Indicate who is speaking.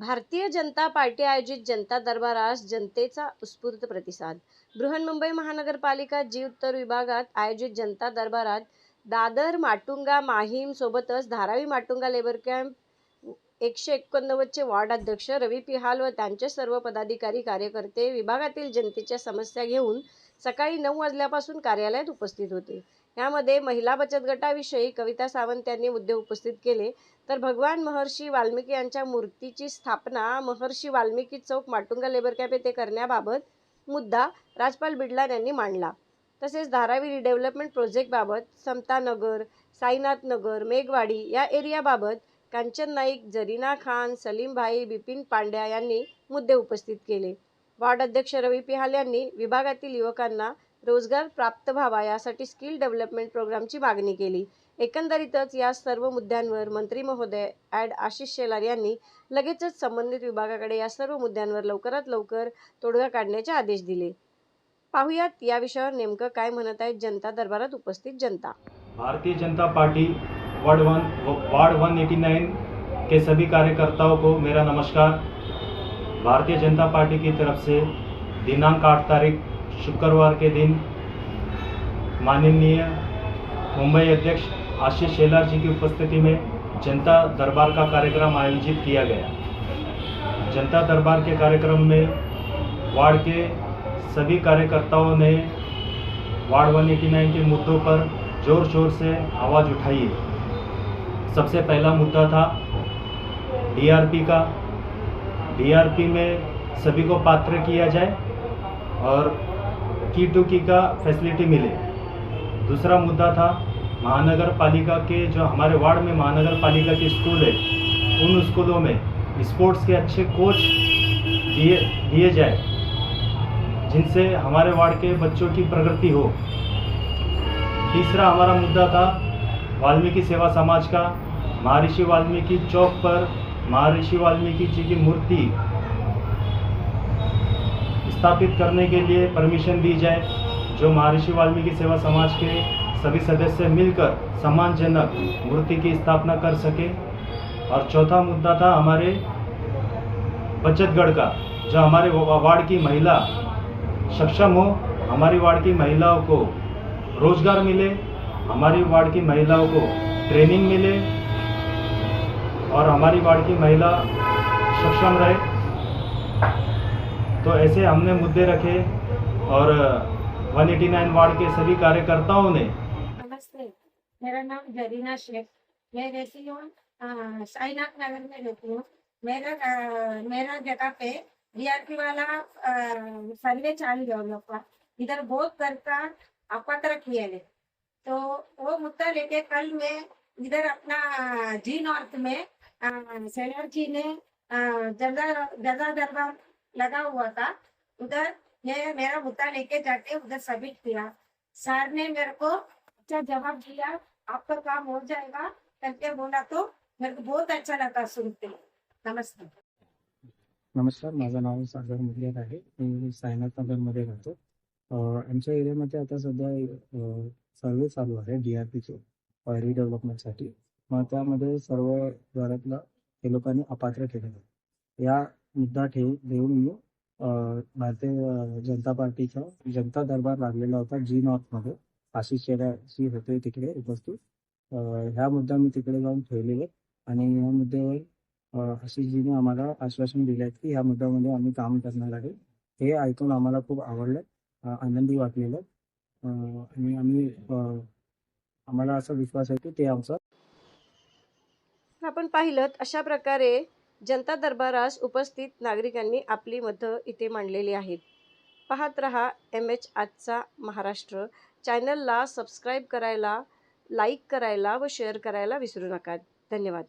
Speaker 1: भारतीय जनता पार्टी आयोजित जनता दरबारास जनतेचा उत्स्फूर्त प्रतिसाद. बृहन्मुंबई महानगरपालिका जी उत्तर विभागात आयोजित जनता दरबारात दादर माटुंगा माहीम सोबतच धारावी माटुंगा लेबर कॅम्प एकशे एकोणनव्वदचे वार्ड अध्यक्ष रवी पिहाल व त्यांचे सर्व पदाधिकारी कार्यकर्ते विभागातील जनतेच्या समस्या घेऊन सकाळी नऊ वाजल्यापासून कार्यालयात उपस्थित होते. यामध्ये महिला बचत गटाविषयी कविता सावंत यांनी मुद्दे उपस्थित केले. तर भगवान महर्षी वाल्मिकी यांच्या मूर्तीची स्थापना महर्षी वाल्मिकी चौक माटुंगा लेबर कॅप येथे करण्याबाबत मुद्दा राजपाल बिडला यांनी मांडला. तसेच धारावी रिडेव्हलपमेंट प्रोजेक्टबाबत समतानगर साईनाथ नगर मेघवाडी या एरियाबाबत कांचन नाईक जरीना खान सलीमभाई बिपिन पांड्या यांनी मुद्दे उपस्थित केले. वार्ड अध्यक्ष रवी पिहाल यांनी विभागातील युवकांना रोजगार प्राप्त व्हावा यासाठी स्किल डेव्हलपमेंट प्रोग्रामची मागणी केली. एकंदरीतच या सर्व मुद्द्यांवर मंत्री महोदय ॲड आशिष शेलार यांनी लगेचच संबंधित विभागाकडे या सर्व मुद्द्यांवर लवकरात लवकर तोडगा काढण्याचे आदेश दिले. पाहुयात या विषयावर नेमकं काय म्हणत आहेत जनता दरबारात उपस्थित जनता.
Speaker 2: Bharatiya Janata Party ward one ward 189 के सभी कार्यकर्ताओं को मेरा नमस्कार. भारतीय जनता पार्टी की तरफ से दिनांक आठ तारीख शुक्रवार के दिन माननीय मुंबई अध्यक्ष आशीष शेलार जी की उपस्थिति में जनता दरबार का कार्यक्रम आयोजित किया गया। जनता दरबार के कार्यक्रम में वार्ड के सभी कार्यकर्ताओं ने वार्ड 189 के मुद्दों पर ज़ोर शोर से आवाज़ उठाई। है सबसे पहला मुद्दा था डीआरपी का। डीआरपी में सभी को पात्र किया जाए और की टू की का फैसिलिटी मिले। दूसरा मुद्दा था महानगर पालिका के जो हमारे वार्ड में महानगर पालिका के स्कूल है, उन स्कूलों में स्पोर्ट्स के अच्छे कोच दिए दिए जाए, जिनसे हमारे वार्ड के बच्चों की प्रगति हो। तीसरा हमारा मुद्दा था, वाल्मीकि सेवा समाज का, महर्षि वाल्मीकि चौक पर महर्षि वाल्मीकि जी की मूर्ति स्थापित करने के लिए परमिशन दी जाए, जो महर्षि वाल्मीकि सेवा समाज के सभी सदस्य मिलकर सम्मानजनक मूर्ति की स्थापना कर सके। और चौथा मुद्दा था हमारे बचतगढ़ का, जो हमारे वार्ड की महिला सक्षम हो, हमारी वार्ड की महिलाओं को रोज़गार मिले, हमारी वार्ड की महिलाओं को ट्रेनिंग मिले, और हमारी वार्ड की महिला सक्षम रहे। तो ऐसे हमने मुद्दे रखे और 189 वार्ड के सभी कार्यकर्ताओं ने।
Speaker 3: नमस्ते मेरा नाम जरीना शेख। मैं रहती हूँ साईनाथ नगर में रहती हूँ। मेरा अ, मेरा जगह पे डीआरपी वाला सर्वे चालू है लोग का। इधर बहुत घर का अपात्र किए तो वो मुद्दा लेके कल मैं इधर अपना जी नॉर्थ में सेलर जी ने जनता जनता दरबार लगा हुआ था। उधर मैं, मेरा मुद्दा लेके जाके उधर सबमिट किया। सर ने मेरे को अच्छा जवाब दिया। आपका काम हो जाएगा, करके बोला तो मेरे को बहुत अच्छा लगा सुनते। नमस्ते।
Speaker 4: नमस्कार, माझं नाव सागर मुदलियार आहे. मी साईनाथ नगरमध्ये राहतो. आमच्या एरियामध्ये आता सध्या सर्वे चालू आहे डी आर पीचे पायरी डेव्हलपमेंटसाठी मग त्यामध्ये सर्व घरातला हे लोकांनी अपात्र केलेलं या मुद्दा ठेवून देऊन मी भारतीय जनता पार्टीचा जनता दरबार लागलेला होता जी नॉर्थमध्ये आशिष शेराशी होते तिकडे उपस्थित. ह्या मुद्दा मी तिकडे जाऊन ठेवलेले आणि या मुद्द्यावर आशिषजीने आम्हाला आश्वासन दिले आहे की ह्या मुद्द्यामध्ये आम्ही काम करणार आहे. हे ऐकून आम्हाला खूप आवडलं आनंदी वाटलेलं. आणि आम्ही आम्हाला असा विश्वास आहे की ते आमचं
Speaker 1: आपण पाहिलं अशा प्रकारे जनता दरबारास उपस्थित नागरिकांनी आपली मतं इथे मांडलेली आहेत. पाहत रहा एम एच आजचा महाराष्ट्र. चॅनलला सबस्क्राईब करायला लाईक करायला व शेअर करायला विसरू नका. धन्यवाद.